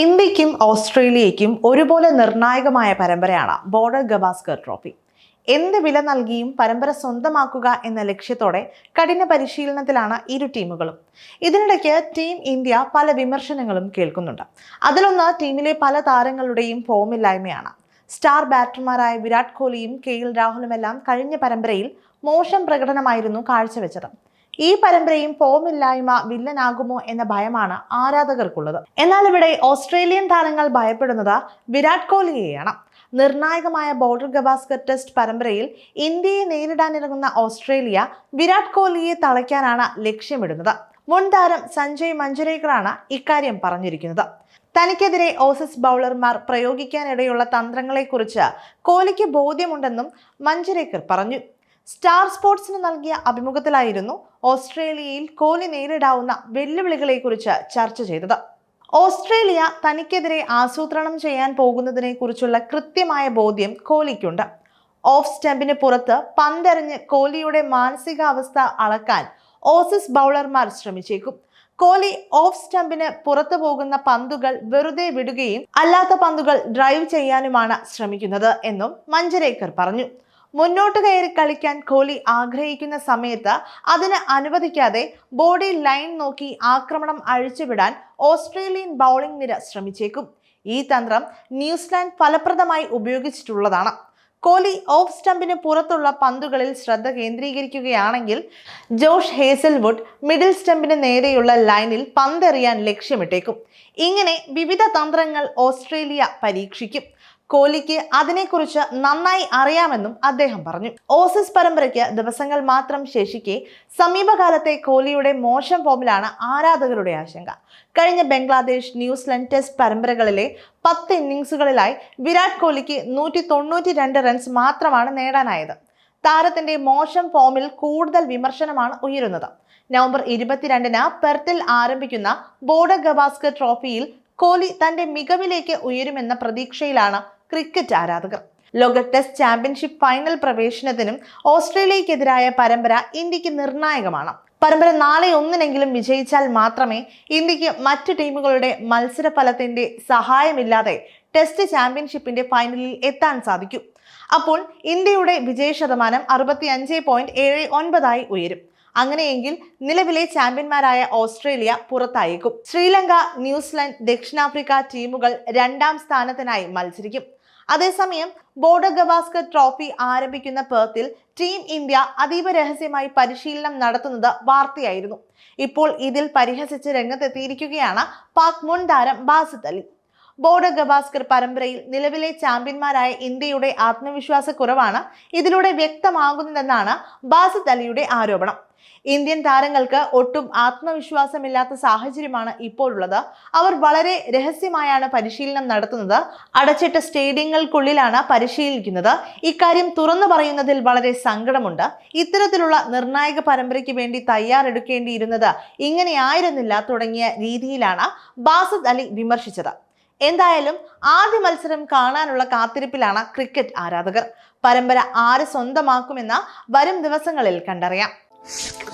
ഇന്ത്യക്കും ഓസ്ട്രേലിയയ്ക്കും ഒരുപോലെ നിർണായകമായ പരമ്പരയാണ് ബോർഡർ ഗവാസ്കർ ട്രോഫി. എന്ത് വില നൽകിയും പരമ്പര സ്വന്തമാക്കുക എന്ന ലക്ഷ്യത്തോടെ കഠിന പരിശീലനത്തിലാണ് ഇരു ടീമുകളും. ഇതിനിടയ്ക്ക് ടീം ഇന്ത്യ പല വിമർശനങ്ങളും കേൾക്കുന്നുണ്ട്. അതിലൊന്ന് ടീമിലെ പല താരങ്ങളുടെയും ഫോമില്ലായ്മയാണ്. സ്റ്റാർ ബാറ്റർമാരായ വിരാട് കോഹ്ലിയും കെ എൽ രാഹുലുമെല്ലാം കഴിഞ്ഞ പരമ്പരയിൽ മോശം പ്രകടനമായിരുന്നു കാഴ്ചവെച്ചത്. ഈ പരമ്പരയും ഫോമില്ലായ്മ വില്ലനാകുമോ എന്ന ഭയമാണ് ആരാധകർക്കുള്ളത്. എന്നാൽ ഇവിടെ ഓസ്ട്രേലിയൻ താരങ്ങൾ ഭയപ്പെടുന്നത് വിരാട് കോഹ്ലിയെയാണ്. നിർണായകമായ ബോർഡർ ഗവാസ്കർ ടെസ്റ്റ് പരമ്പരയിൽ ഇന്ത്യയെ നേരിടാനിറങ്ങുന്ന ഓസ്ട്രേലിയ വിരാട് കോഹ്ലിയെ തളയ്ക്കാനാണ് ലക്ഷ്യമിടുന്നത്. മുൻ താരം സഞ്ജയ് മഞ്ജരേക്കറാണ് ഇക്കാര്യം പറഞ്ഞിരിക്കുന്നത്. തനിക്കെതിരെ ഓസസ് ബൗളർമാർ പ്രയോഗിക്കാനിടയുള്ള തന്ത്രങ്ങളെക്കുറിച്ച് കോഹ്ലിക്ക് ബോധ്യമുണ്ടെന്നും മഞ്ജരേക്കർ പറഞ്ഞു. സ്റ്റാർ സ്പോർട്സിന് നൽകിയ അഭിമുഖത്തിലായിരുന്നു ഓസ്ട്രേലിയയിൽ കോഹ്ലി നേരിടാവുന്ന വെല്ലുവിളികളെക്കുറിച്ച് ചർച്ച ചെയ്തത്. ഓസ്ട്രേലിയ തനിക്കെതിരെ ആസൂത്രണം ചെയ്യാൻ പോകുന്നതിനെ കുറിച്ചുള്ള കൃത്യമായ ബോധ്യം കോഹ്ലിക്കുണ്ട്. ഓഫ് സ്റ്റെമ്പിന് പുറത്ത് പന്തെറിഞ്ഞ് കോഹ്ലിയുടെ മാനസികാവസ്ഥ അളക്കാൻ ഓസിസ് ബൗളർമാർ ശ്രമിച്ചേക്കും. കോഹ്ലി ഓഫ് സ്റ്റെമ്പിന് പുറത്തു പോകുന്ന പന്തുകൾ വെറുതെ വിടുകയും അല്ലാത്ത പന്തുകൾ ഡ്രൈവ് ചെയ്യാനുമാണ് ശ്രമിക്കുന്നത് എന്നും മഞ്ജരേക്കർ പറഞ്ഞു. മുന്നോട്ട് കയറി കളിക്കാൻ കോഹ്ലി ആഗ്രഹിക്കുന്ന സമയത്ത് അതിന് അനുവദിക്കാതെ ബോഡി ലൈൻ നോക്കി ആക്രമണം അഴിച്ചുവിടാൻ ഓസ്ട്രേലിയൻ ബൗളിംഗ് നിര ശ്രമിച്ചേക്കും. ഈ തന്ത്രം ന്യൂസിലാൻഡ് ഫലപ്രദമായി ഉപയോഗിച്ചിട്ടുള്ളതാണ്. കോഹ്ലി ഓഫ് സ്റ്റമ്പിന് പുറത്തുള്ള പന്തുകളിൽ ശ്രദ്ധ കേന്ദ്രീകരിക്കുകയാണെങ്കിൽ ജോഷ് ഹേസൽവുഡ് മിഡിൽ സ്റ്റമ്പിന് നേരെയുള്ള ലൈനിൽ പന്തെറിയാൻ ലക്ഷ്യമിട്ടേക്കും. ഇങ്ങനെ വിവിധ തന്ത്രങ്ങൾ ഓസ്ട്രേലിയ പരീക്ഷിക്കും. കോഹ്ലിക്ക് അതിനെക്കുറിച്ച് നന്നായി അറിയാമെന്നും അദ്ദേഹം പറഞ്ഞു. ഓസീസ് പരമ്പരയ്ക്ക് ദിവസങ്ങൾ മാത്രം ശേഷിക്കെ സമീപകാലത്തെ കോഹ്ലിയുടെ മോശം ഫോമിലാണ് ആരാധകരുടെ ആശങ്ക. കഴിഞ്ഞ ബംഗ്ലാദേശ് ന്യൂസിലൻഡ് ടെസ്റ്റ് പരമ്പരകളിലെ പത്ത് ഇന്നിങ്സുകളിലായി വിരാട് കോഹ്ലിക്ക് നൂറ്റി തൊണ്ണൂറ്റി രണ്ട് റൺസ് മാത്രമാണ് നേടാനായത്. താരത്തിന്റെ മോശം ഫോമിൽ കൂടുതൽ വിമർശനമാണ് ഉയരുന്നത്. നവംബർ ഇരുപത്തിരണ്ടിന് പെർത്തിൽ ആരംഭിക്കുന്ന ബോർഡർ ഗവാസ്കർ ട്രോഫിയിൽ കോഹ്ലി തന്റെ മികവിലേക്ക് ഉയരുമെന്ന പ്രതീക്ഷയിലാണ് ക്രിക്കറ്റ് ആരാധകർ. ലോക ടെസ്റ്റ് ചാമ്പ്യൻഷിപ്പ് ഫൈനൽ പ്രവേശനത്തിനും ഓസ്ട്രേലിയക്കെതിരായ പരമ്പര ഇന്ത്യയ്ക്ക് നിർണായകമാണ്. പരമ്പര നാളെ ഒന്നിനെങ്കിലും വിജയിച്ചാൽ മാത്രമേ ഇന്ത്യയ്ക്ക് മറ്റ് ടീമുകളുടെ മത്സര ഫലത്തിന്റെ സഹായമില്ലാതെ ടെസ്റ്റ് ചാമ്പ്യൻഷിപ്പിന്റെ ഫൈനലിൽ എത്താൻ സാധിക്കൂ. അപ്പോൾ ഇന്ത്യയുടെ വിജയ ശതമാനം അറുപത്തി അഞ്ച് പോയിന്റ് ഏഴ് ഒൻപതായി ഉയരും. അങ്ങനെയെങ്കിൽ നിലവിലെ ചാമ്പ്യന്മാരായ ഓസ്ട്രേലിയ പുറത്തായേക്കും. ശ്രീലങ്ക ന്യൂസിലൻഡ് ദക്ഷിണാഫ്രിക്ക ടീമുകൾ രണ്ടാം സ്ഥാനത്തിനായി മത്സരിക്കും. അതേസമയം ബോർഡർ ഗവാസ്കർ ട്രോഫി ആരംഭിക്കുന്ന പേർത്തിൽ ടീം ഇന്ത്യ അതീവ രഹസ്യമായി പരിശീലനം നടത്തുന്നത് വാർത്തയായിരുന്നു. ഇപ്പോൾ ഇതിൽ പരിഹസിച്ച് രംഗത്തെത്തിയിരിക്കുകയാണ് പാക് മുൻ താരം ബാസിത് അലി. ബോർഡർ ഗവാസ്കർ പരമ്പരയിൽ നിലവിലെ ചാമ്പ്യന്മാരായ ഇന്ത്യയുടെ ആത്മവിശ്വാസക്കുറവാണ് ഇതിലൂടെ വ്യക്തമാകുന്നതെന്നാണ് ബാസിത് അലിയുടെ ആരോപണം. ഇന്ത്യൻ താരങ്ങൾക്ക് ഒട്ടും ആത്മവിശ്വാസമില്ലാത്ത സാഹചര്യമാണ് ഇപ്പോഴുള്ളത്. അവർ വളരെ രഹസ്യമായാണ് പരിശീലനം നടത്തുന്നത്. അടച്ചിട്ട സ്റ്റേഡിയങ്ങൾക്കുള്ളിലാണ് പരിശീലിക്കുന്നത്. ഇക്കാര്യം തുറന്നു പറയുന്നതിൽ വളരെ സങ്കടമുണ്ട്. ഇത്തരത്തിലുള്ള നിർണായക പരമ്പരയ്ക്ക് വേണ്ടി തയ്യാറെടുക്കേണ്ടിയിരുന്നത് ഇങ്ങനെയായിരുന്നില്ല തുടങ്ങിയ രീതിയിലാണ് ബാസദ് അലി വിമർശിച്ചത്. എന്തായാലും ആദ്യ മത്സരം കാണാനുള്ള കാത്തിരിപ്പിലാണ് ക്രിക്കറ്റ് ആരാധകർ. പരമ്പര ആര് സ്വന്തമാക്കുമെന്ന വരും ദിവസങ്ങളിൽ കണ്ടറിയാം. you